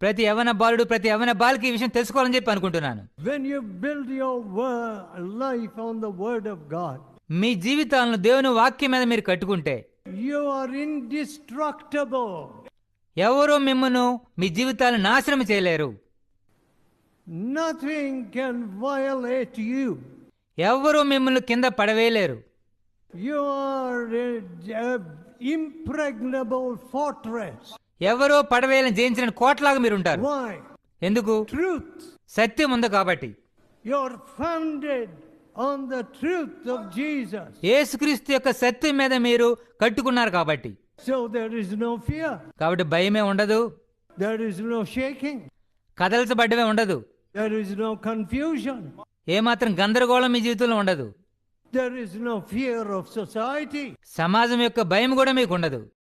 ప్రతి యవన బాలుడు ప్రతి యవన బాలికి ఈ విషయం తెలుసుకోవాలని చెప్పి అనుకుంటున్నాను When you build your wor- life on the Word of God, మీ జీవితాలను దేవుని వాక్యం మీద మీరు కట్టుకుంటే you are indestructible. ఎవరూ మిమ్మను మీ జీవితాలను నాశనం చేయలేరు Nothing can violate you. ఎవరూ మిమ్మల్ని కింద పడవేయలేరు ఇంప్రెగ్నబుల్ ఫోర్ట్రెస్ ఎవరో పడవేలను జయించిన కోట్లాగా మీరు ఉంటారు ఎందుకు? ట్రూత్ సత్యం ఉంది కాబట్టి. Your founded on the truth of Jesus యేసుక్రీస్తు యొక్క సత్యం మీద మీరు కట్టుకున్నారు కాబట్టి. So there is no fear కాబట్టి భయమే ఉండదు. దేర్ ఇస్ నో షేకింగ్ కదలచబడ్డమే ఉండదు. దేర్ ఇస్ నో కన్ఫ్యూజన్ ఏమాత్రం గందరగోళం మీ జీవితంలో ఉండదు. ఫియర్ ఆఫ్ సొసైటీ సమాజం యొక్క భయం కూడా మీకు ఉండదు.